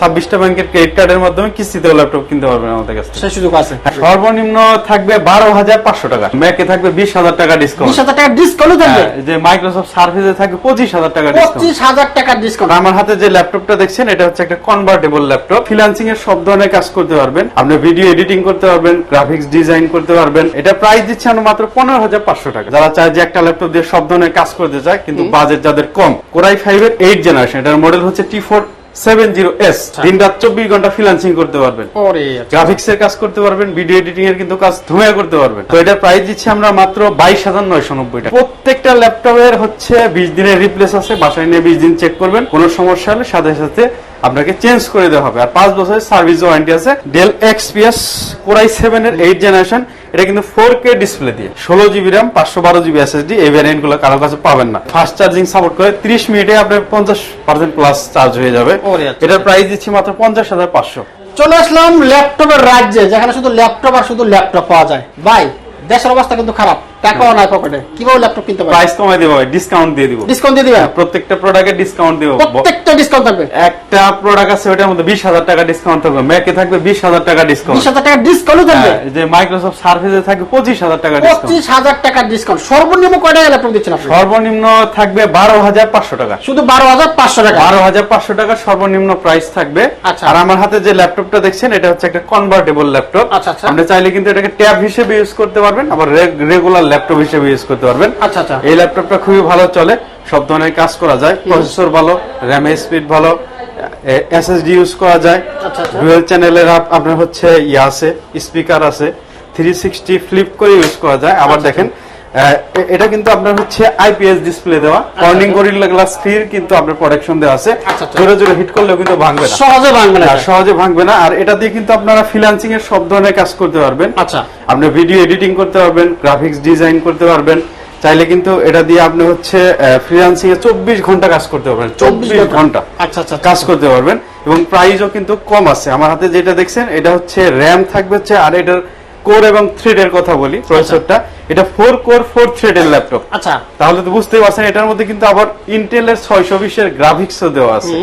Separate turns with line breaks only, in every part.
ছাব্বিশটা ব্যাংকের ক্রেডিট কার্ডের মাধ্যমে কিস্তিতে ল্যাপটপ কিনতে পারবেন আমাদের কাছ
সেই সুযোগ আছে।
সর্বনিম্ন থাকবে বারো হাজার পাঁচশো টাকা। ম্যাকে থাকবে বিশ হাজার টাকা ডিসকাউন্ট
বিশ হাজার টাকা ডিসকাউন্ট থাকবে?
যে মাইক্রোসফট সার্ভিসে থাকবে পঁচিশ হাজার টাকা
পঁচিশ হাজার টাকার ডিসকাউন্ট
আমার হাতে যে ল্যাপটপটা দেখছেন এটা হচ্ছে একটা কনভার্টেবল ল্যাপটপ ফ্রিল্যান্সিং এর সব ধরনের কাজ করতে পারবেন। আপনি ভিডিও এডিটিং করতে পারবেন গ্রাফিক্স ডিজাইন করতে পারবেন। এটা প্রাইস দিচ্ছে আমরা মাত্র পনেরো হাজার পাঁচশো টাকা। যারা চায় যে একটা ল্যাপটপ দিয়ে সব ধরনের কাজ করতে চায় কিন্তু বাজেট যাদের কম কোরাই ফাইভ এর এইট জেনারেশন এটার মডেল হচ্ছে টি ফোর দিন রাত চব্বিশ ঘণ্টা ফ্রিল্যান্সিং করতে পারবেন।
ওরে।
গ্রাফিক্স এর কাজ করতে পারবেন ভিডিও এডিটিং এর কিন্তু কাজ ধুমে করতে পারবেন। তো এটা প্রাইস দিচ্ছি আমরা মাত্র বাইশ হাজার নয়শো নব্বই টাকা। প্রত্যেকটা ল্যাপটপের হচ্ছে বিশ দিনের রিপ্লেস আছে বাসায় নিয়ে বিশ দিন চেক করবেন কোনো সমস্যা হলে সাথে সাথে আপনাকে চেঞ্জ করে দেওয়া হবে। আর পাঁচ বছরের সার্ভিস ওয়ারেন্টি আছে। Dell XPS core i seven এর এইট জেনারেশন এটা কিন্তু ফোর কে ডিসপ্লে দিয়ে। ষোলো জিবি র্যাম পাঁচশো বারো জিবি এসএসডি এই ভ্যারিয়েন্টগুলো কারও কাছে পাবেন না। ফাস্ট চার্জিং সাপোর্ট করে ত্রিশ মিনিটে আপনার পঞ্চাশ পার্সেন্ট প্লাস চার্জ হয়ে যাবে।
ওরে আচ্ছা।
এটার প্রাইস দিচ্ছি মাত্র পঞ্চাশ হাজার পাঁচশো।
চলে আসলাম ল্যাপটপের রাজ্যে যেখানে শুধু ল্যাপটপ আর শুধু ল্যাপটপ পাওয়া যায়। ভাই দেশের অবস্থা কিন্তু খারাপ। টাকাও নাই পকেটে। কীভাবে ল্যাপটপ কিনতে পারে
প্রাইস কমাই দেবো ডিসকাউন্ট দিয়ে দিব।
ডিসকাউন্ট দিয়ে দিবেন
প্রত্যেকটা প্রোডাক্টে ডিসকাউন্ট দিব।
প্রত্যেকটা ডিসকাউন্ট থাকবে?
একটা প্রোডাক্ট আছে ওটার মধ্যে বিশ হাজার টাকা ডিসকাউন্ট থাকবে। ম্যাকে থাকবে বিশ হাজার টাকা ডিসকাউন্ট
বিশ হাজার টাকা ডিসকাউন্ট থাকবে?
যে মাইক্রোসফট সার্ভিসে থাকবে পঁচিশ হাজার টাকা ডিসকাউন্ট
পঁচিশ হাজার টাকার ডিসকাউন্ট সর্বনিম্ন কয় টাকা ল্যাপটপ দিচ্ছেন আপনি?
সর্বনিম্ন থাকবে বারো হাজার পাঁচশো টাকা।
শুধু বারো হাজার পাঁচশো টাকা?
বারো হাজার পাঁচশো টাকা সর্বনিম্ন প্রাইস থাকবে।
আচ্ছা।
আর আমার হাতে যে ল্যাপটপটা দেখছেন এটা হচ্ছে একটা কনভার্টেবল ল্যাপটপ
আচ্ছা, আচ্ছা।
আপনি চাইলে কিন্তু এটাকে ট্যাব হিসেবে ইউজ করতে পারবেন আবার রেগুলার ল্যাপটপ হিসেবে ইউজ করতে পারবেন।
আচ্ছা আচ্ছা।
এই ল্যাপটপটা খুবই ভালো চলে সব ধরনের কাজ করা যায় প্রসেসর ভালো র্যাম স্পিড ভালো এসএসডি ইউজ করা যায়।
আচ্ছা, আচ্ছা।
ডুয়েল চ্যানেলের আপনার হচ্ছে ইয়ে আছে স্পিকার আছে থ্রি সিক্সটি ফ্লিপ করে ইউজ করা যায়। আবার
আচ্ছা,
দেখেন আহ, এ- এটা কিন্তু আপনার হচ্ছে আইপিএস ডিসপ্লে দেওয়া। কর্নিং গরিল্লা গ্লাস ফ্রির কিন্তু আপনার প্রোটেকশন দেওয়া আছে।
আচ্ছা, আচ্ছা।
জোরে জোরে হিট করলেও কিন্তু ভাঙবে না।
সহজে ভাঙবে না
আর সহজে ভাঙবে না। আর এটা দিয়ে কিন্তু আপনারা ফ্রিল্যান্সিং এর সব ধরনের কাজ করতে পারবেন।
আচ্ছা।
আপনি ভিডিও এডিটিং করতে পারবেন গ্রাফিক্স ডিজাইন করতে পারবেন। চাইলে কিন্তু এটা দিয়ে আপনি হচ্ছে ফ্রিল্যান্সিং এ চব্বিশ ঘণ্টা কাজ করতে পারবেন। চব্বিশ ঘণ্টা।
আচ্ছা আচ্ছা
কাজ করতে পারবেন। এবং প্রাইসও কিন্তু কম আছে। আমার হাতে যেটা দেখছেন এটা হচ্ছে র্যাম থাকবে হচ্ছে আর এটার কোর এবং থ্রেডের কথা বলি প্রসেসরটা এটা ফোর কোর ফোর থ্রেডের ল্যাপটপ
আচ্ছা।
তাহলে তো বুঝতেই পারছেন এটার মধ্যে কিন্তু আবার ইন্টেলের ছয়শো বিশের গ্রাফিক্সও দেওয়া আছে।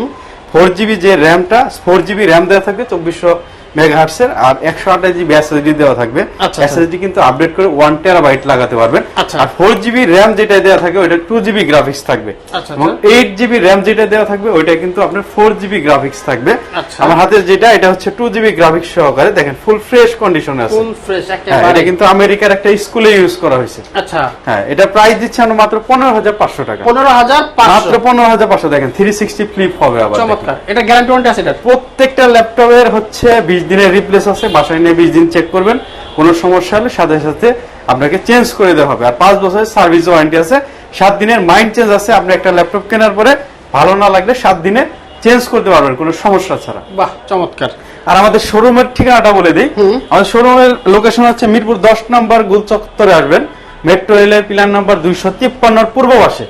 ফোর জিবি যে র্যামটা ফোর জিবি র্যাম দেওয়া থাকবে চব্বিশশো মেগাহার্টসের আর একশো আঠাশ জিবি এসএসডি দেওয়া থাকবে।
আচ্ছা,
এসএসডি কিন্তু আপডেট করে ওয়ান টেরাবাইট লাগাতে পারবেন।
আচ্ছা।
আর ফোর জিবি র্যাম যেটা দেওয়া থাকবে ওইটা টু জিবি গ্রাফিক্স থাকবে।
আচ্ছা,
এবং এইট জিবি র্যাম যেটা দেওয়া থাকবে ওইটা কিন্তু আপনার ফোর জিবি গ্রাফিক্স থাকবে।
আচ্ছা।
আমার হাতে যেটা এটা হচ্ছে টু জিবি গ্রাফিক্স সহকারে। দেখেন ফুল ফ্রেশ কন্ডিশনে আছে।
ফুল ফ্রেশ
হ্যাঁ এটা কিন্তু আমেরিকার একটা স্কুলে ইউজ করা হয়েছে।
আচ্ছা।
হ্যাঁ এটা প্রাইস দিচ্ছে আমরা মাত্র পনেরো হাজার পাঁচশো টাকা।
পনেরো হাজার
মাত্র পনেরো হাজার পাঁচশো। দেখেন থ্রি সিক্সটি ফ্লিপ হবে আবার
চমৎকার। এটা গ্যারান্টি ওয়ারেন্টি আছে এটা?
প্রত্যেকটা ল্যাপটপের হচ্ছে বিশ দিনের রিপ্লেস আছে বাসায় নিয়ে বিশ দিন চেক করবেন কোনো সমস্যা হলে সাথে সাথে আপনাকে চেঞ্জ করে দেওয়া হবে। আর পাঁচ বছরের সার্ভিস ওয়ারেন্টি আছে সাত দিনের মাইন্ড চেঞ্জ আছে আপনি একটা ল্যাপটপ কেনার পরে ভালো না লাগলে সাত দিনে চেঞ্জ করতে পারবেন কোনো সমস্যা ছাড়া।
বাহ চমৎকার।
আর আমাদের শোরুমের ঠিকানাটা বলে দিই। আমাদের শোরুমের লোকেশন হচ্ছে মিরপুর দশ নম্বর গুল চত্বরে আসবেন। মেট্রো রেলের প্ল্যান নম্বর দুইশো তিপ্পান্নর পূর্ব পাশে।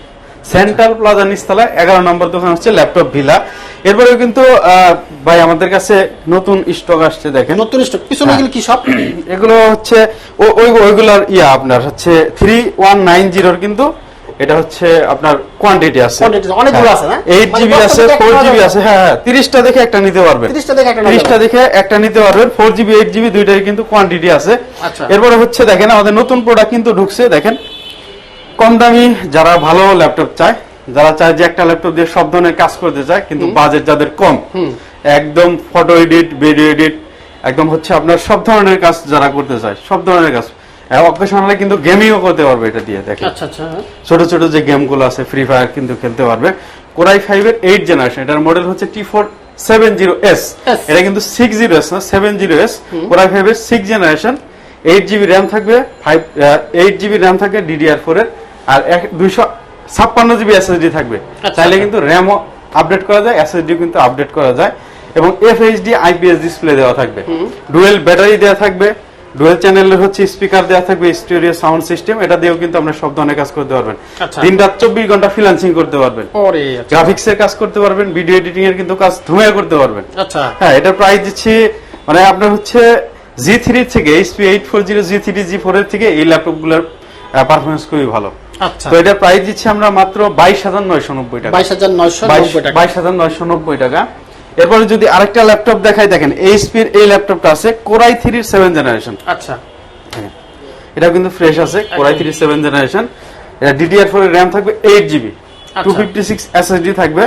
সেন্ট্রাল প্লাজা নিচতলা এগারো নম্বর দোকান হচ্ছে ল্যাপটপ ভিলা এরপরে কিন্তু ভাই আমাদের কাছে নতুন স্টক আসছে দেখেন
নতুন স্টক পিছনে
হ্যাঁ।
এগুলো কি সব
এগুলো হচ্ছে ওই ওইগুলার ইয়া আপনার হচ্ছে থ্রি ওয়ান নাইন জিরোর কিন্তু এটা হচ্ছে আপনার কোয়ান্টিটি আছে
অনেকগুলো আছে, না?
এইট
মানে
জিবি আছে
দেখে একটা
ফোর জিবি আছে হ্যাঁ হ্যাঁ তিরিশটা দেখে একটা নিতে পারবেন
30টা দেখে একটা নেওয়া
তিরিশটা
যাবে।
দেখে একটা নিতে পারবেন ফোর জিবি এইট জিবি দুইটাই কিন্তু কোয়ান্টিটি আছে
আচ্ছা।
এরপরে হচ্ছে দেখেন আমাদের নতুন প্রোডাক্ট কিন্তু ঢুকছে দেখেন কম দামি যারা ভালো ল্যাপটপ চায় যারা চায় যে একটা ল্যাপটপ দিয়ে সব ধরনের কাজ করতে চায় কিন্তু বাজেট যাদের কম একদম ফটো এডিট ভিডিও এডিট একদম হচ্ছে আপনার সব ধরনের কাজ যারা করতে চায় সব ধরনের কাজ। অকেশনালে কিন্তু গেমিংও করতে পারবে এটা দিয়ে দেখেন।
আচ্ছা আচ্ছা।
ছোট ছোট যে গেমগুলো আছে ফ্রি ফায়ার কিন্তু খেলতে পারবে। কোরাই ফাইভ এর এইট জেনারেশন এটার মডেল হচ্ছে T four seven zero S এটা কিন্তু সিক্স জিরো এস না seven zero S core i five এর six generation eight GB RAM থাকবে ফাইভ এইট জিবি র্যাম থাকবে ডিডিআর ফোর এর আর দুইশো ছাপ্পান্ন জিবি এসএসডি থাকবে।
আচ্ছা,
চাইলে
আচ্ছা।
কিন্তু র্যামও আপডেট করা যায় এসএসডি কিন্তু আপডেট করা যায় এবং এফএইচডি আইপিএস ডিসপ্লে দেওয়া থাকবে। ডুয়েল ব্যাটারি দেওয়া থাকবে ডুয়েল চ্যানেলের হচ্ছে স্পিকার দেওয়া থাকবে স্টুডিও সাউন্ড সিস্টেম এটা দিয়েও কিন্তু আপনার সব ধরনের কাজ করতে পারবেন।
আচ্ছা।
দিন রাত চব্বিশ ঘণ্টা ফ্রিল্যান্সিং করতে পারবেন। গ্রাফিক্স এর কাজ করতে পারবেন ভিডিও এডিটিং এর কিন্তু কাজ ধুয়ে করতে পারবেন। হ্যাঁ এটার প্রাইস দিচ্ছি মানে আপনার হচ্ছে জি থ্রি থেকে HP eight four zero G three G four এর থেকে এই ল্যাপটপগুলোর পারফরমেন্স খুবই ভালো। তো এটার প্রাইস দিচ্ছি আমরা মাত্র বাইশ হাজার নয়শো নব্বই টাকা।
বাইশ হাজার নয়শো টাকা।
বাইশ হাজার নয়শো নব্বই টাকা। এরপরে যদি আরেকটা ল্যাপটপ দেখাই দেখেন এইচপির এই ল্যাপটপটা আছে কোরাই থ্রির সেভেন জেনারেশন
আচ্ছা।
এটা কিন্তু ফ্রেশ আছে core i three seven generation এটা ডিডিআর ফোর র্যাম থাকবে eight GB two fifty six SSD থাকবে।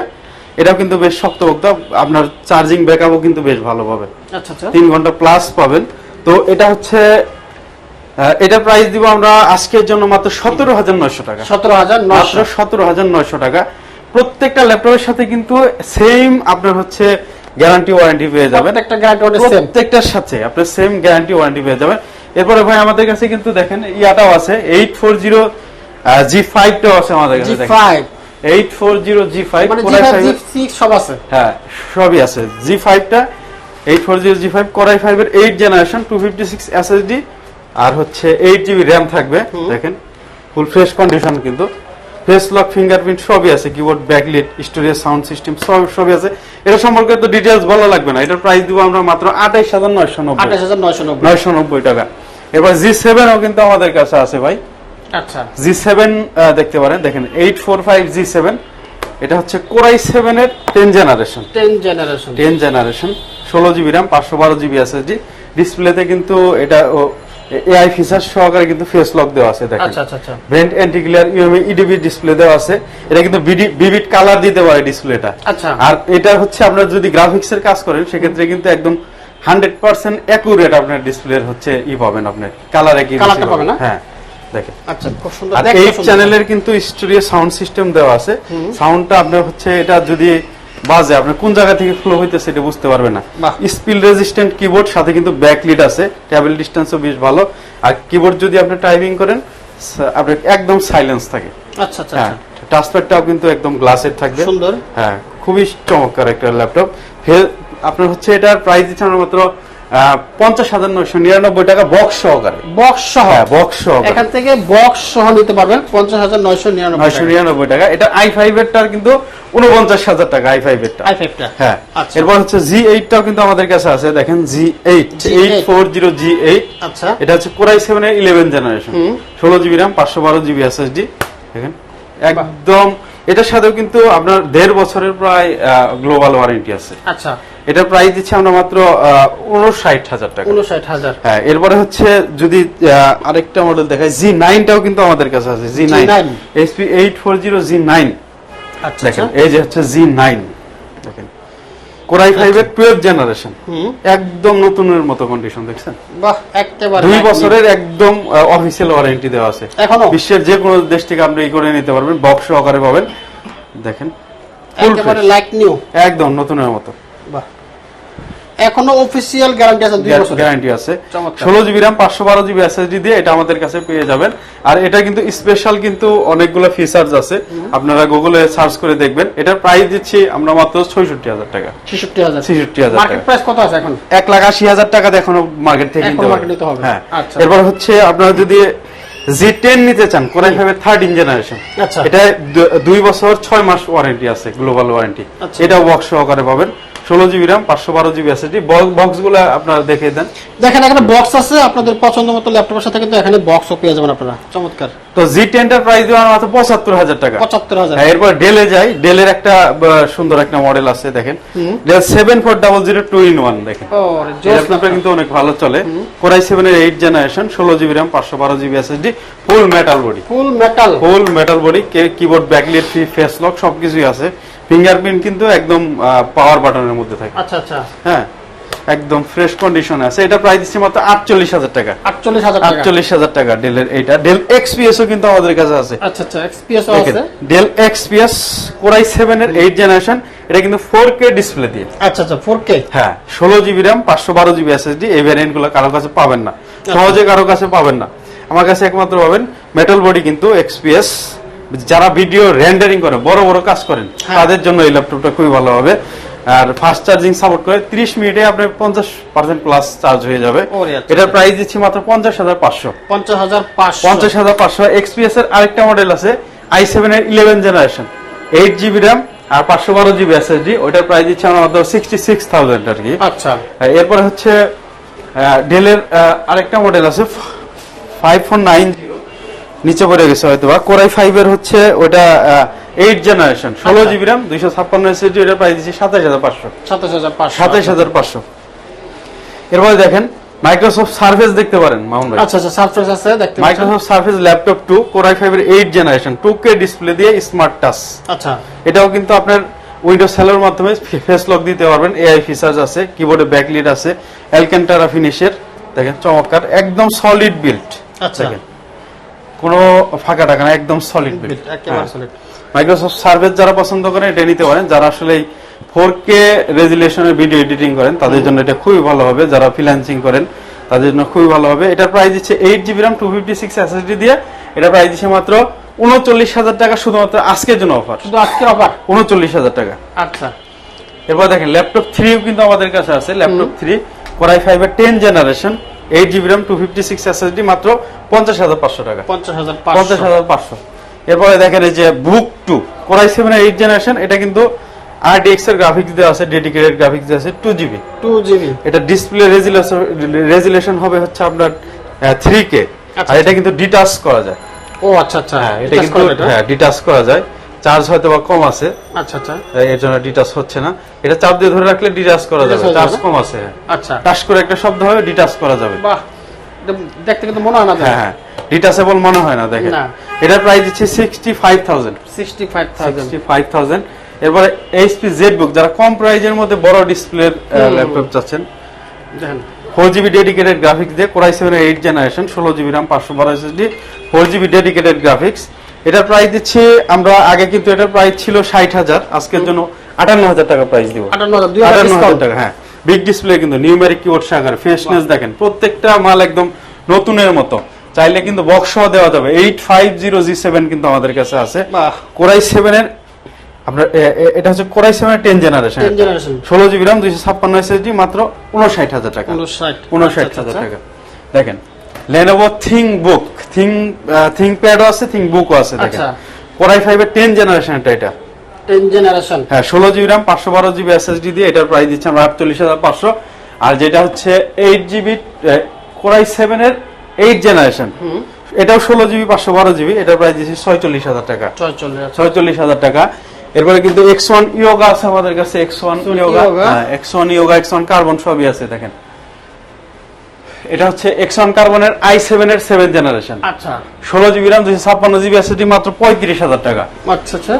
এটাও কিন্তু বেশ শক্তপোক্ত আপনার চার্জিং ব্যাকআপও কিন্তু বেশ ভালো পাবে
আচ্ছা আচ্ছা।
তিন ঘণ্টা প্লাস পাবেন। তো এটা হচ্ছে এটা প্রাইস দিব আমরা আজকের জন্য মাত্র সতেরো হাজার নয়শো টাকা।
সতেরো হাজার নশো
সতেরো হাজার নয়শো টাকা। প্রত্যেকটা ল্যাপটপের সাথে কিন্তু সেম আপনার হচ্ছে গ্যারান্টি ওয়ারেন্টি পেয়ে যাবেন।
প্রত্যেকটা গ্যারান্টি সেম
প্রত্যেকটার সাথে আপনার সেম গ্যারান্টি ওয়ারেন্টি পেয়ে যাবেন। এরপরে ভাই আমাদের কাছে কিন্তু দেখেন ইয়াটাও আছে এইট ফোর জিরো জি ফাইভটাও আছে আমাদের কাছে eight four zero G five
সব আছে।
হ্যাঁ সবই আছে। G ফাইভটা eight four zero G five core i ফাইভের eight generation two fifty six SSD আর হচ্ছে এইট জিবি র্যাম থাকবে দেখেন। ফুল ফ্রেশ কন্ডিশন কিন্তু। ফেস লক ফিঙ্গারপ্রিন্ট সবই আছে keyboard backlit storage sound system সব সবই আছে। এটা সম্পর্কে তো ডিটেলস বলা লাগবে না। এটার প্রাইস দিব আমরা মাত্র আঠাইশ হাজার নয়শো নব্বই।
আঠাশ হাজার নয়শো নব্বই।
টাকা। এবার জি সেভেনও কিন্তু আমাদের কাছে আছে ভাই।
আচ্ছা।
জি সেভেন দেখতে পারেন। দেখেন eight four five G seven এটা হচ্ছে কোরাই সেভেনের ten generation
ten generation
ten generation ষোলো জিবি র্যাম পাঁচশো বারো জিবি এসএসডি ডিসপ্লেতে কিন্তু এটা এআই ফিচার সহকারে কিন্তু ফেস লক দেওয়া আছে দেখেন।
আচ্ছা আচ্ছা আচ্ছা।
ভেন্ট অ্যান্টি ক্লিয়ার ইউএমএ ইডিবি ডিসপ্লে দেওয়া আছে। এটা কিন্তু কালার দিতে পারে ডিসপ্লেটা
আচ্ছা।
আর এটা হচ্ছে আপনার যদি গ্রাফিক্স এর কাজ করেন সেক্ষেত্রে কিন্তু একদম হান্ড্রেড পার্সেন্ট অ্যাকুরেট আপনার ডিসপ্লের হচ্ছে ই পাবেন আপনার কালার
Colourটা পাবেন।
হ্যাঁ দেখেন।
আচ্ছা খুব সুন্দর।
এই। চ্যানেলের কিন্তু স্টুডিও সাউন্ড সিস্টেম দেওয়া আছে। সাউন্ডটা আপনার হচ্ছে এটা যদি বাজে আপনি কোন জায়গা থেকে ফ্লো হইতেছে এটা বুঝতে পারবে না। স্পিল রেজিস্ট্যান্ট কিবোর্ড সাথে কিন্তু ব্যাক লিড আছে টেবিল ডিস্টেন্সও বেশ ভালো। আর কিবোর্ড যদি আপনি টাইপিং করেন আপনার একদম সাইলেন্স থাকে।
আচ্ছা আচ্ছা
হ্যাঁ
আচ্ছা।
টাচপ্যাডটাও কিন্তু একদম গ্লাসের থাকবে।
সুন্দর।
হ্যাঁ খুবই চমৎকার একটা ল্যাপটপ আপনার হচ্ছে এটার প্রাইস দিচ্ছে আমরা মাত্র পঞ্চাশ হাজার নয়শো নিরানব্বই টাকা বক্স সহকারে।
বক্স সহ।
হ্যাঁ বক্স সহকারে।
এখান থেকে বক্স সহ নিতে পারবেন পঞ্চাশ হাজার নয়শো নিরানব্বই
টাকা। এটা আই ফাইভ এরটার কিন্তু উনপঞ্চাশ হাজার টাকা আই ফাইভ এরটা
আই ফাইভটা
হ্যাঁ।
আচ্ছা।
এরপর হচ্ছে জি এইটটাও কিন্তু আমাদের কাছে আছে। দেখেন G eight eight four zero G eight
আচ্ছা।
এটা হচ্ছে কোরাই সেভেন এর ইলেভেন জেনারেশন ষোলো জিবি র্যাম পাঁচশো বারো জিবি এসএসডি দেখেন? একদম এটার সাথেও কিন্তু আপনার দেড় বছরের প্রায় গ্লোবাল ওয়ারেন্টি আছে।
আচ্ছা।
এটার প্রাইস দিচ্ছে আমরা মাত্র উনষাট হাজার টাকা।
উনষাট হাজার।
হ্যাঁ এরপরে হচ্ছে যদি আরেকটা মডেল দেখায় জি নাইনটাও কিন্তু আমাদের কাছে আছে G nine
G9
HP eight four zero G nine
আচ্ছা আচ্ছা।
এই যে হচ্ছে জি নাইন কোরাই ফাইভের টুয়েলভ জেনারেশন একদম নতুনের মতো কন্ডিশন দেখছেন?
বাহ একেবারে
দুই বছরের একদম অফিসিয়াল ওয়ারেন্টি দেওয়া আছে।
এখনও?
বিশ্বের যে কোনো দেশ থেকে আপনি এই করে নিতে পারবেন বক্স সহকারে পাবেন। দেখেন
একেবারে লাইক নিউ
একদম নতুনের মতো।
বাহ। এখনও অফিসিয়াল গ্যারান্টি আছে বছর
গ্যারান্টি আছে।
চমৎকার।
ষোলো জিবি জিবি দিয়ে এটা আমাদের কাছে পেয়ে যাবেন। আর এটা কিন্তু স্পেশাল কিন্তু অনেকগুলো ফিচার্স আছে। আপনারা গুগলে সার্চ করে দেখবেন। এটার প্রাইস দিচ্ছি আমরা মাত্র ছয়ষট্টি হাজার টাকা।
ছেষট্টি হাজার।
ছেষট্টি হাজার
মার্কেট প্রাইস কত আছে এখন?
এক লাখ আশি হাজার টাকা এখনও মার্কেট থেকে
নিতে হবে।
হ্যাঁ।
আচ্ছা।
এরপর হচ্ছে আপনারা যদি জি টেন নিতে চান কোরআন ফাইভের থার্ড জেনারেশন। এটা দুই বছর ছয় মাস ওয়ারেন্টি আছে গ্লোবাল ওয়ারেন্টি এটা ওয়ার্ক সহকারে পাবেন। ষোলো জিবি র্যাম পাঁচশো বারো জিবি এসএসডি বক্সগুলো আপনারা দেখে দেন।
দেখেন এখানে বক্স আছে আপনাদের পছন্দ মতো ল্যাপটপের সাথে কিন্তু এখানে বক্সও পেয়ে যাবেন আপনারা। চমৎকার।
তো জি টেনটার প্রাইস দেওয়া মাত্র পঁচাত্তর হাজার টাকা।
পঁচাত্তর হাজার।
হ্যাঁ এরপর ডেলে যাই। ডেলের একটা সুন্দর একটা মডেল আছে দেখেন। Dell seven four double zero two in one দেখেন।
ও
ল্যাপটপটা কিন্তু অনেক ভালো চলে। কোরাই সেভেন এর এইট জেনারেশন ষোলো জিবি র্যাম পাঁচশো বারো GB SSD full metal body
full metal
full metal body keyboard backlit free face lock সবকিছুই আছে। ফিঙ্গারপ্রিন্ট কিন্তু একদম পাওয়ার বাটনের মধ্যে থাকে।
আচ্ছা আচ্ছা।
হ্যাঁ একদম ফ্রেশ কন্ডিশনে আছে। এটা প্রাইস দিচ্ছে মাত্র আটচল্লিশ হাজার টাকা।
আটচল্লিশ হাজার টাকা।
আটচল্লিশ হাজার টাকা ডেলের এইটা ডেল এক্সপিএস ও কিন্তু আমাদের কাছে আছে।
আচ্ছা আচ্ছা এক্সপিএস
দেখেন
আছে।
Dell XPS core i seven এর এইট জেনারেশন এটা কিন্তু ফোর কে ডিসপ্লে দিয়ে।
আচ্ছা আচ্ছা ফোর কে
হ্যাঁ ষোলো জিবি র্যাম পাঁচশো বারো জিবি এসএসডি এই ভ্যারিয়েন্টগুলো কারও কাছে পাবেন না। সহজে কারও কাছে পাবেন না। আমার কাছে একমাত্র পাবেন মেটাল বডি কিন্তু এক্সপিএস যারা ভিডিও রেন্ডারিং করে বড় বড় কাজ করেন
হ্যাঁ।
তাদের জন্য এই ল্যাপটপটা খুবই ভালো হবে। আর ফাস্ট চার্জিং সাপোর্ট করে ত্রিশ মিনিটে আপনার পঞ্চাশ পার্সেন্ট প্লাস চার্জ হয়ে যাবে।
আচ্ছা,
এটার। প্রাইস দিচ্ছি মাত্র পঞ্চাশ হাজার পাঁচশো।
পঞ্চাশ হাজার পাঁচশো।
পঞ্চাশ হাজার পাঁচশো। এক্সপিএস এর আরেকটা মডেল আছে আই সেভেন এর eleven generation eight GB RAM আর পাঁচশো বারো জিবি এসএসডি ওইটার প্রাইস দিচ্ছে আমরা মাত্র সিক্সটি সিক্স থাউজেন্ড আর কি।
আচ্ছা।
এরপরে হচ্ছে ডেলের আরেকটা মডেল আছে ফাইভ ফোর নাইন নিচে পড়ে গেছে হয়তো বা কোরাই ফাইভ এর হচ্ছে ওটা এইট জেনারেশন ষোলো
আচ্ছা।
জিবি র্যাম দুইশো ছাপ্পান্ন এসএসডি এটা প্রাইস দিচ্ছি সাতাশ হাজার পাঁচশো।
সাতাশ হাজার পাঁচশো
সাতাশ হাজার পাঁচশো। এরপরে দেখেন মাইক্রোসফট সার্ফেস দেখতে পারেন ভাই।
আচ্ছা আচ্ছা সারফেস আছে দেখতে
Microsoft Surface laptop two core i ফাইভের এইট জেনারেশন টু কে ডিসপ্লে দিয়ে স্মার্ট টাচ
আচ্ছা।
এটাও কিন্তু আপনার উইন্ডো সেলের মাধ্যমে ফেস লক দিতে পারবেন এআই ফিচার্স আছে কিবোর্ডে ব্যাকলিট আছে অ্যালকেন্টারা ফিনিশের দেখেন চমৎকার একদম সলিড বিল্ড
আচ্ছা।
দেখেন। কোনো ফাঁকা টাকা না একদম সলিড বিল্ড মাইক্রোসফট সার্ভেস যারা পছন্দ করেন এটা নিতে পারেন। যারা আসলে ফোর কে রেজুলেশনের ভিডিও এডিটিং করেন তাদের জন্য এটা খুবই ভালো হবে। যারা ফ্রিল্যান্সিং করেন তাদের জন্য খুবই ভালো হবে। এটার প্রাইস দিচ্ছে eight GB RAM two fifty six SSD দিয়ে। এটা প্রাইস দিচ্ছে মাত্র উনচল্লিশ হাজার টাকা শুধুমাত্র আজকের জন্য অফার
শুধু আজকের অফার
উনচল্লিশ হাজার টাকা।
আচ্ছা।
এরপর দেখেন ল্যাপটপ থ্রিও কিন্তু আমাদের কাছে আছে। ল্যাপটপ থ্রি কোরাই ফাইভের ten generation eight GB RAM two fifty six SSD মাত্র পঞ্চাশ হাজার পাঁচশো টাকা।
পঞ্চাশ হাজার
পঞ্চাশ
পাঁচশো
হাজার পাঁচশো। এরপরে দেখেন এই যে book two core i seven eight generation এটা কিন্তু আরডিএক্স এর গ্রাফিক্স দেওয়া আছে ডেডিকেটেড গ্রাফিক্স দেওয়া আছে টু জিবি
টু জিবি
এটা ডিসপ্লে রেজুলেশন হবে হচ্ছে আপনার থ্রি কে
আচ্ছা,
আর এটা কিন্তু ডিটাচ করা যায়।
ও আচ্ছা আচ্ছা
হ্যাঁ এটা কিন্তু? হ্যাঁ ডিটাচ করা যায়। চার্জ হয়তো বা কম আছে।
আচ্ছা আচ্ছা।
এর জন্য ডিটাচ হচ্ছে না। এটা চাপ দিয়ে ধরে রাখলে ডিটাচ করা যাবে। চার্জ কম আছে
আচ্ছা।
টাচ করে একটা শব্দ হবে ডিটাচ করা যাবে।
বাহ দেখতে কিন্তু মনে হয় না
হ্যাঁ হ্যাঁ। ডিটাচেবল মনে হয় না দেখেন।
না।
এটার প্রাইস দিচ্ছে sixty five thousand
sixty five thousand
sixty five thousand এরপরে এইচপি জেড বুক যারা কম প্রাইজের মধ্যে বড় ডিসপ্লের ল্যাপটপ চাচ্ছেন
দেখেন।
ফোর জিবি ডেডিকেটেড গ্রাফিক্স দিয়ে core i seven eight generation ষোলো জিবি র্যাম পাঁচশো বারো SSD four GB dedicated graphics এটার প্রাইস দিচ্ছি আমরা আগে কিন্তু এটার প্রাইস ছিল ষাট হাজার আজকের জন্য আটান্ন হাজার টাকা প্রাইস দিব।
আটান্ন হাজার।
টাকা হ্যাঁ। বিগ ডিসপ্লে কিন্তু নিউমেরিক কিবোর্ড সাগার ফ্রেশনেস দেখেন প্রত্যেকটা মাল একদম নতুনের মতো। চাইলে কিন্তু বক্স দেওয়া যাবে। Eight five zero G seven কিন্তু আমাদের কাছে আছে। কোরাই সেভেনের আপনার এটা হচ্ছে কোরাই সেভেনের টেন জেনারেশন ষোলো জিবি র্যাম দুইশো ছাপ্পান্ন এসএসডি মাত্র উনষাট হাজার টাকা।
উনষাট
উনষাট
আচ্ছা,
হাজার
আচ্ছা।
টাকা। দেখেন Lenovo ThinkBook Think Think প্যাডও আছে থিং বুকও আছে দেখেন। কোরাই ফাইভের টেন জেনারেশনটা এটা।
টেন জেনারেশন
হ্যাঁ ষোলো জিবি র্যাম পাঁচশো বারো জিবি এসএসডি দিয়ে এটার প্রাইস দিচ্ছে আমরা আটচল্লিশ হাজার পাঁচশো। আর যেটা হচ্ছে এইট জিবি কোরাই সেভেনের এইট জেনারেশন এটাও ষোলো জিবি পাঁচশো বারো জিবি এটার প্রাইস দিচ্ছে ছয়চল্লিশ হাজার টাকা।
চল্লিশ
ছয়চল্লিশ হাজার টাকা। এরপরে কিন্তু এক্স ওয়ান ইয়োগা আছে আমাদের কাছে X one Yoga
Yoga?
X one Yoga X one Carbon সবই আছে দেখেন। এটা হচ্ছে এক্স ওয়ান কার্বনের আই সেভেন এর সেভেন জেনারেশন
আচ্ছা।
ষোলো জিবি র্যাম দুশো ছাপ্পান্ন জিবি এসএসডি মাত্র পঁয়ত্রিশ হাজার টাকা।
আচ্ছা আচ্ছা।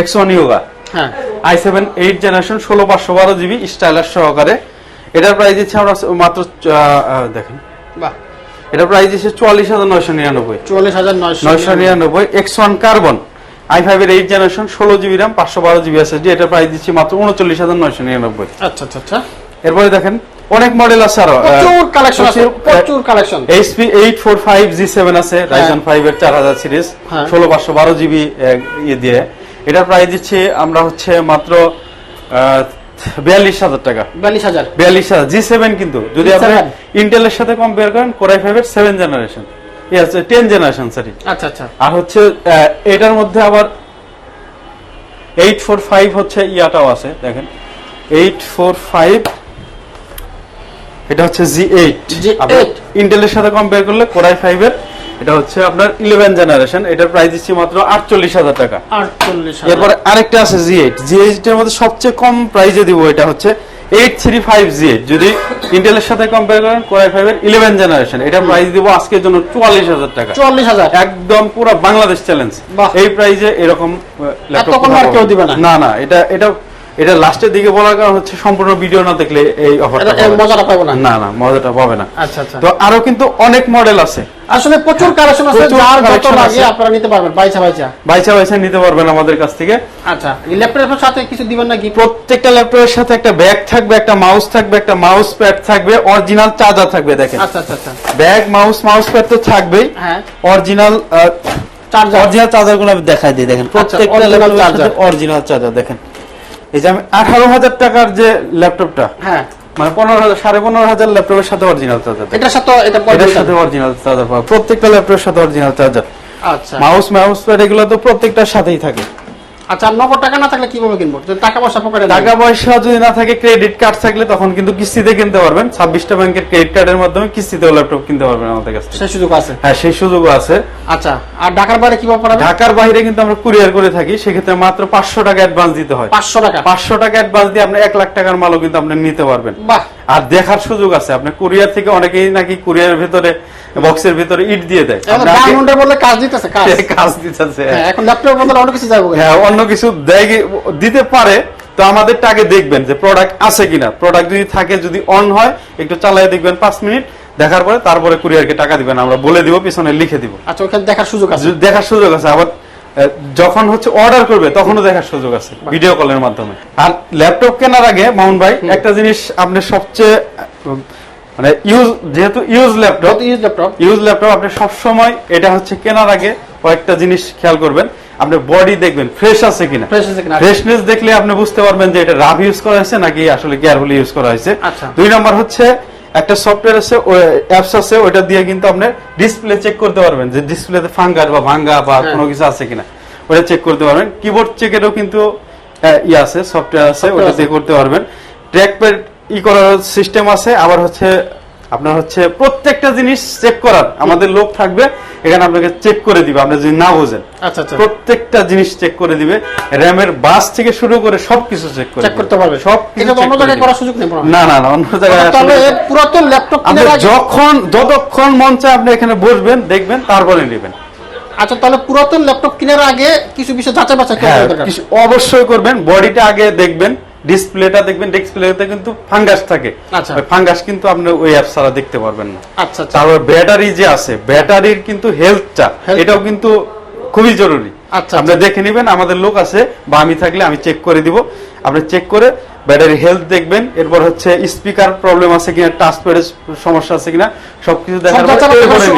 এক্স ওয়ান ইয়োগা
হ্যাঁ।
আই সেভেন এইট জেনারেশন ষোলো পাঁচশো বারো জিবি স্টাইলার সহকারে। এটার প্রাইস দিচ্ছে আমরা মাত্র দেখেন।
বাহ।
এটার প্রাইস দিচ্ছে চুয়াল্লিশ হাজার নয়শো নিরানব্বই।
চুয়াল্লিশ হাজার নয়শো
নয়শো নিরানব্বই X one Carbon I five এর এইট জেনারেশন ষোলো জিবি র্যাম পাঁচশো বারো জিবি এসএসডি এটার প্রাইস দিচ্ছি মাত্র উনচল্লিশ হাজার নয়শো নিরানব্বই।
আচ্ছা আচ্ছা আচ্ছা।
এরপরে দেখেন অনেক মডেল আছে আরও
প্রচুর কালেকশন আছে প্রচুর কালেকশন
জি সেভেন আছে রাইজন ফাইভ এর চার হাজার সিরিজ
হ্যাঁ।
ষোলো পাঁচশো ইয়ে দিয়ে। এটার প্রাইস দিচ্ছি আমরা হচ্ছে মাত্র বিয়াল্লিশ হাজার টাকা।
বিয়াল্লিশ হাজার।
বিয়াল্লিশ হাজার জি সেভেন কিন্তু। যদি আপনি
G7
ইন্টেলের সাথে কম্পেয়ার করেন কোরাই ফাইভ এর সেভেন জেনারেশন আছে টেন জেনারেশন সরি
আচ্ছা আচ্ছা।
আর হচ্ছে এটার মধ্যে আবার এইট ফোর ফাইভ হচ্ছে ইয়াটাও আছে দেখেন। এইট ফোর ফাইভ এটা হচ্ছে জি এইট
G8
ইন্টেলের সাথে কম্পেয়ার করলে কোরাই ফাইভ এর এটা হচ্ছে আপনার ইলেভেন জেনারেশন এটার প্রাইস দিচ্ছি মাত্র আটচল্লিশ হাজার টাকা। এরপরে আরেকটা আছে জি এইট জি এইট এর মধ্যে সবচেয়ে কম প্রাইসে দিব এটা হচ্ছে eight three five G eight যদি ইন্টেলের সাথে কম্পেয়ার করেন কোরাই ফাইভ এর ইলেভেন জেনারেশন এটা প্রাইস দিব আজকের জন্য চুয়াল্লিশ হাজার টাকা।
চুয়াল্লিশ হাজার।
একদম পুরো বাংলাদেশ চ্যালেঞ্জ। এই প্রাইজে এরকম ল্যাপটপ
কেউ দিবে না।
না না এটা এটা এটা লাস্টের দিকে বলার কারণ হচ্ছে সম্পূর্ণ ভিডিও না দেখলে এই অফারটা
মজাটা পাবো না?
না না মজাটা পাবে না।
আচ্ছা আচ্ছা।
তো আরও কিন্তু অনেক মডেল আছে।
আসলে প্রচুর কালেকশন আছে যার যত লাগে আপনারা নিতে পারবেন বাইচা বাইচা।
বাইচা বাইচা নিতে পারবেন আমাদের কাছ থেকে।
আচ্ছা ল্যাপটপের সাথে কিছু দিবেন নাকি?
প্রত্যেকটা ল্যাপটপের সাথে একটা ব্যাগ থাকবে একটা মাউস থাকবে একটা মাউস প্যাড থাকবে অরিজিনাল চার্জার থাকবে দেখেন।
আচ্ছা আচ্ছা আচ্ছা।
ব্যাগ মাউস মাউস প্যাড তো থাকবেই।
হ্যাঁ।
অরিজিনাল
চার্জার
অরিজিনাল চার্জারগুলো আমি দেখাই দিই দেখেন। প্রত্যেকটা ল্যাপটপের। সাথে অরিজিনাল চার্জার দেখেন। এই যে আমি আঠারো হাজার টাকার যে ল্যাপটপটা
হ্যাঁ।
মানে পনেরো হাজার সাড়ে পনেরো হাজার ল্যাপটপের সাথে অরিজিনাল চার্জার
এটার সাথে এটা
এটার সাথে অরিজিনাল চার্জার পাবো প্রত্যেকটা ল্যাপটপের সাথে অরিজিনাল চার্জার
আচ্ছা।
মাউস মাউস প্যাড এগুলো তো প্রত্যেকটার সাথেই থাকে।
আচ্ছা নগদ টাকা না থাকলে কীভাবে কিনবো? টাকা পয়সা পকেটে
টাকা পয়সা যদি না থাকে ক্রেডিট কার্ড থাকলে তখন কিন্তু কিস্তিতে কিনতে পারবেন। ছাব্বিশটা ব্যাংকের ক্রেডিট কার্ডের মাধ্যমে কিস্তিতে ল্যাপটপ কিনতে পারবেন আমাদের কাছে
সেই সুযোগ আছে?
হ্যাঁ সেই সুযোগও আছে।
আচ্ছা আর ঢাকার বাইরে কীভাবে
ঢাকার বাইরে কিন্তু আমরা কুরিয়ার করে থাকি সেক্ষেত্রে মাত্র পাঁচশো টাকা অ্যাডভান্স দিতে হয়।
পাঁচশো টাকা?
পাঁচশো টাকা অ্যাডভান্স দিয়ে আপনি এক লাখ টাকার মালও কিন্তু আপনি নিতে পারবেন।
বাহ
আর দেখার সুযোগ আছে। আপনি কুরিয়ার থেকে অনেকেই নাকি কুরিয়ারের ভিতরে বক্সের ভিতরে ইট দিয়ে দেয়।
কাজ দিতেছে কাজ।
কাজ দিতেছে।
হ্যাঁ, এখন ল্যাপটপের বদলে অন্য কিছু যাব।
হ্যাঁ অন্য কিছু দেয় দিতে পারে তো আমাদেরটা আগে দেখবেন যে প্রোডাক্ট আছে কিনা। প্রোডাক্ট যদি থাকে যদি অন হয় একটু চালিয়ে দেখবেন পাঁচ মিনিট। দেখার পরে তারপরে কুরিয়ারকে টাকা দিবেন। আমরা বলে দিব পিছনে লিখে দিব।
আচ্ছা ওখানে দেখার সুযোগ আছে।
দেখার সুযোগ আছে আবার যখন হচ্ছে অর্ডার করবে তখনও দেখার সুযোগ আছে ভিডিও কলের মাধ্যমে। আর ল্যাপটপ কেনার আগে মাউন্ট ভাই একটা জিনিস আপনি সবচেয়ে মানে ইউজ যেহেতু use laptop
use laptop
use laptop আপনি সব সময় এটা হচ্ছে কেনার আগে কয়েকটা জিনিস খেয়াল করবেন। আপনি বডি দেখবেন ফ্রেশ আছে কিনা।
Fresh আছে কিনা।
ফ্রেশনেস দেখলে আপনি বুঝতে পারবেন যে এটা রাফ ইউজ করা হয়েছে নাকি আসলে কেয়ারফুলি ইউজ করা হয়েছে।
আচ্ছা।
দুই নাম্বার হচ্ছে একটা সফটওয়্যার আছে অ্যাপস আছে ওটা দিয়ে কিন্তু আপনি ডিসপ্লে চেক করতে পারবেন যে ডিসপ্লেতে ফাঙ্গার বা ভাঙ্গা বা
হ্যাঁ।
কোনো কিছু আছে কিনা। ওটা চেক করতে পারবেন। কিবোর্ড চেকেরও কিন্তু ই আছে সফটওয়্যার আছে ওটা চেক করতে পারবেন। ট্র্যাকপ্যাড ই করার সিস্টেম আছে আবার হচ্ছে আপনার হচ্ছে প্রত্যেকটা জিনিস চেক করার আমাদের লোক থাকবে এখানে আপনাকে চেক করে দিবে আপনি যদি না বোঝেন।
আচ্ছা আচ্ছা।
প্রত্যেকটা জিনিস চেক করে দিবে র্যামের বাস থেকে শুরু করে সবকিছু চেক করে
চেক করতে পারবে।
সব
এটা অন্য জায়গায় করার সুযোগ নেই
না না না অন্য জায়গায় আসলে-
এর পুরাতন ল্যাপটপ কেনার
যখন যতক্ষণ মন চায় আপনি এখানে বসবেন দেখবেন তারপরে নেবেন।
আচ্ছা তাহলে পুরাতন ল্যাপটপ কেনার আগে কিছু বিষয় যাচাই বাছাই করা
হ্যাঁ কিছু অবশ্যই করবেন বডিটা আগে দেখবেন ডিসপ্লেটা দেখবেন ডিসপ্লেতে কিন্তু ফাঙ্গাস থাকে।
আচ্ছা।
ফাঙ্গাস কিন্তু আপনি ওই অ্যাপ ছাড়া দেখতে পারবেন না।
আচ্ছা আচ্ছা।
তারপর ব্যাটারি যে আছে ব্যাটারির কিন্তু হেলথটা এটাও কিন্তু খুবই জরুরি।
আচ্ছা,
আপনি দেখে নেবেন আমাদের লোক আছে বা আমি থাকলে আমি চেক করে দিব। আপনি চেক করে ব্যাটারি হেলথ দেখবেন এরপর হচ্ছে স্পিকার প্রবলেম আছে কিনা টাচ প্যাডের সমস্যা আছে কিনা সবকিছু দেখার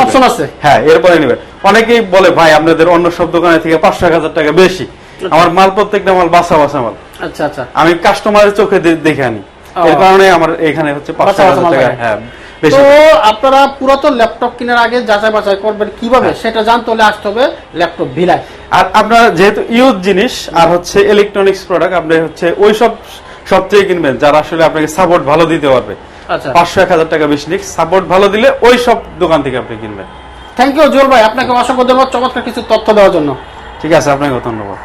option আছে?
হ্যাঁ এরপরে নেবেন। অনেকেই বলে ভাই আপনাদের অন্য সব দোকানে থেকে পাঁচশো এক হাজার টাকা বেশি। আমার মাল প্রত্যেকটা মাল বাসা বাসা মাল।
আচ্ছা আচ্ছা।
আমি কাস্টমারের চোখে দেখে আনি। এর কারণে আমার এখানে হচ্ছে পাঁচশো টাকা হ্যাঁ
তো আপনারা পুরাতন ল্যাপটপ কেনার আগে যাচাই বাছাই করবেন কীভাবে সেটা জানতে হলে আসতে হবে ল্যাপটপ ভিলায়
আর আপনার যেহেতু ইউজ জিনিস আর হচ্ছে ইলেকট্রনিক্স প্রোডাক্ট আপনি হচ্ছে ওই সব সব থেকে কিনবেন যারা আসলে আপনাকে সাপোর্ট ভালো দিতে পারবে।
আচ্ছা।
পাঁচশো এক হাজার টাকা বেশি নিক সাপোর্ট ভালো দিলে ওই সব দোকান থেকে আপনি কিনবেন।
থ্যাংক ইউ জোর ভাই। আপনাকে অসংখ্য ধন্যবাদ চমৎকার কিছু তথ্য দেওয়ার জন্য।
ঠিক আছে আপনাকে ধন্যবাদ।